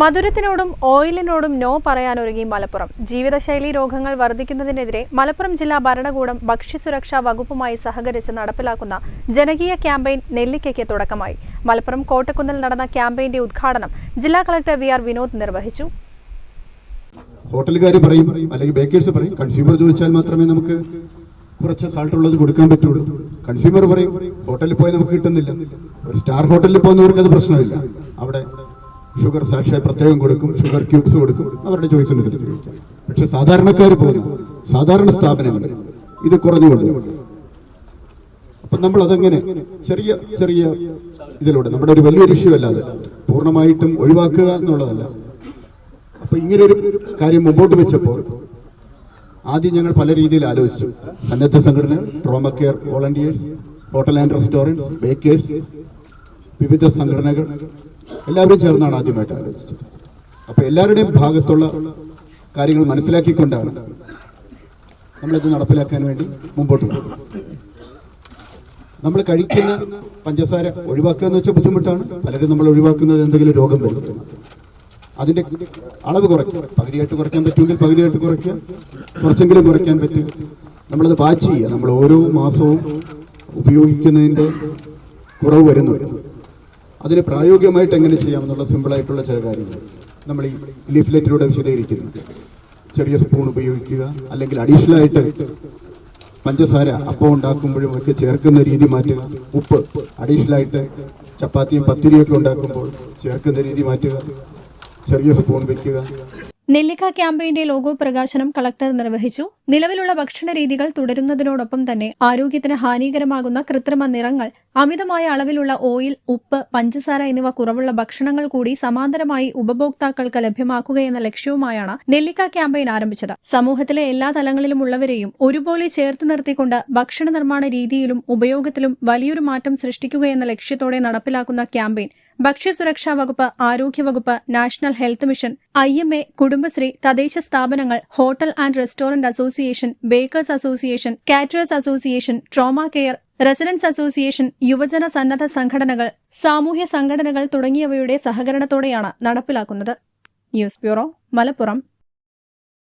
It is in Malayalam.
മധുരത്തിനോടും ഓയിലിനോടും നോ പറയാനൊരുങ്ങി മലപ്പുറം. ജീവിതശൈലി രോഗങ്ങൾ വർദ്ധിക്കുന്നതിനെതിരെ മലപ്പുറം ജില്ലാ ഭരണകൂടം ഭക്ഷ്യസുരക്ഷാ വകുപ്പുമായി സഹകരിച്ച് നടപ്പിലാക്കുന്ന ജനകീയ ക്യാമ്പയിൻ നെല്ലിക്കയ്ക്ക് തുടക്കമായി. മലപ്പുറം കോട്ടക്കുന്നിൽ നടന്ന ക്യാമ്പയിന്റെ ഉദ്ഘാടനം ജില്ലാ കളക്ടർ വി ആർ വിനോദ് നിർവഹിച്ചു. ഹോട്ടലുകാർ പറയും അല്ലെങ്കിൽ ബേക്കേഴ്സ് പറയും കൺസ്യൂമർ ചോദിച്ചാൽ മാത്രമേ നമുക്ക് കുറച്ച് സാൾട്ട് ഉള്ളത് കൊടുക്കാൻ പറ്റുള്ളൂ. കൺസ്യൂമർ പറയും ഹോട്ടലിൽ പോയി നമുക്ക് കിട്ടുന്നില്ല. ഒരു സ്റ്റാർ ഹോട്ടലിൽ പോകുന്നവർക്ക് അത് പ്രശ്നമില്ല. അവിടെ ഷുഗർ സാക്ഷായി പ്രത്യേകം കൊടുക്കും ഷുഗർ ക്യൂബ്സ് കൊടുക്കും അവരുടെ ചോയ്സ് അനുസരിച്ച് പക്ഷെ സാധാരണക്കാർ പോകുന്ന സാധാരണ സ്ഥാപനങ്ങൾ ഇത് കുറഞ്ഞുകൊണ്ട് അപ്പൊ നമ്മൾ അതങ്ങനെ ചെറിയ ചെറിയ ഇതിലൂടെ നമ്മുടെ ഒരു വലിയൊരു ഇഷ്യൂ അല്ലാതെ പൂർണമായിട്ടും ഒഴിവാക്കുക എന്നുള്ളതല്ല. അപ്പൊ ഇങ്ങനെ ഒരു കാര്യം മുമ്പോട്ട് വെച്ചപ്പോൾ ആദ്യം ഞങ്ങൾ പല രീതിയിൽ ആലോചിച്ചു. സന്നദ്ധ സംഘടന trauma care volunteers hotel and restaurants bakers വിവിധ സംഘടനകൾ എല്ലാവരും ചേർന്നാണ് ആദ്യമായിട്ട് ആലോചിച്ചത്. അപ്പൊ എല്ലാവരുടെയും ഭാഗത്തുള്ള കാര്യങ്ങൾ മനസ്സിലാക്കിക്കൊണ്ടാണ് നമ്മളിത് നടപ്പിലാക്കാൻ വേണ്ടി മുമ്പോട്ട് പോകുന്നത്. നമ്മൾ കഴിക്കുന്ന പഞ്ചസാര ഒഴിവാക്കുക എന്ന് വെച്ചാൽ ബുദ്ധിമുട്ടാണ്. പലരും നമ്മൾ ഒഴിവാക്കുന്നത് എന്തെങ്കിലും രോഗം വരും അതിന്റെ അളവ് കുറയ്ക്കുക. പകുതിയായിട്ട് കുറയ്ക്കാൻ പറ്റുമെങ്കിൽ പകുതിയായിട്ട് കുറയ്ക്കുക. കുറച്ചെങ്കിലും കുറയ്ക്കാൻ പറ്റും. നമ്മളത് വാച്ച് ചെയ്യുക. നമ്മൾ ഓരോ മാസവും ഉപയോഗിക്കുന്നതിന്റെ കുറവ് വരുന്നുണ്ട്. അതിന് പ്രായോഗികമായിട്ട് എങ്ങനെ ചെയ്യാമെന്നുള്ള സിമ്പിളായിട്ടുള്ള ചില കാര്യങ്ങൾ നമ്മൾ ഈ ലീഫ്ലെറ്റിലൂടെ വിശദീകരിക്കുന്നു. ചെറിയ സ്പൂൺ ഉപയോഗിക്കുക അല്ലെങ്കിൽ അഡീഷണൽ ആയിട്ട് പഞ്ചസാര അപ്പം ഉണ്ടാക്കുമ്പോഴും ഒക്കെ ചേർക്കുന്ന രീതി മാറ്റുക. ഉപ്പ് അഡീഷണൽ ആയിട്ട് ചപ്പാത്തിയും പത്തിരിയും ഒക്കെ ഉണ്ടാക്കുമ്പോൾ ചേർക്കുന്ന രീതി മാറ്റുക. ചെറിയ സ്പൂൺ വയ്ക്കുക നെല്ലിക്ക ക്യാമ്പയിന്റെ ലോഗോ പ്രകാശനം കളക്ടർ നിർവഹിച്ചു നിലവിലുള്ള ഭക്ഷണ രീതികൾ തുടരുന്നതിനോടൊപ്പം തന്നെ ആരോഗ്യത്തിന് ഹാനികരമാകുന്ന കൃത്രിമ നിറങ്ങൾ അമിതമായ അളവിലുള്ള ഓയിൽ ഉപ്പ് പഞ്ചസാര എന്നിവ കുറവുള്ള ഭക്ഷണങ്ങൾ കൂടി സമാന്തരമായി ഉപഭോക്താക്കൾക്ക് ലഭ്യമാക്കുകയെന്ന ലക്ഷ്യവുമായാണ് നെല്ലിക്ക ക്യാമ്പയിൻ ആരംഭിച്ചത്. സമൂഹത്തിലെ എല്ലാ തലങ്ങളിലുമുള്ളവരെയും ഒരുപോലെ ചേർത്തു നിർത്തിക്കൊണ്ട് ഭക്ഷണ നിർമ്മാണ രീതിയിലും ഉപയോഗത്തിലും വലിയൊരു മാറ്റം സൃഷ്ടിക്കുകയെന്ന ലക്ഷ്യത്തോടെ നടപ്പിലാക്കുന്ന ക്യാമ്പയിൻ ഭക്ഷ്യസുരക്ഷാ വകുപ്പ് ആരോഗ്യവകുപ്പ് national health mission I M A Kudumbashree തദ്ദേശ സ്ഥാപനങ്ങൾ hotel and restaurant association bakers association caterers association trauma care residence association യുവജന സന്നദ്ധ സംഘടനകൾ സാമൂഹ്യ സംഘടനകൾ തുടങ്ങിയവയുടെ സഹകരണത്തോടെയാണ് നടപ്പിലാക്കുന്നത്. News bureau Malappuram.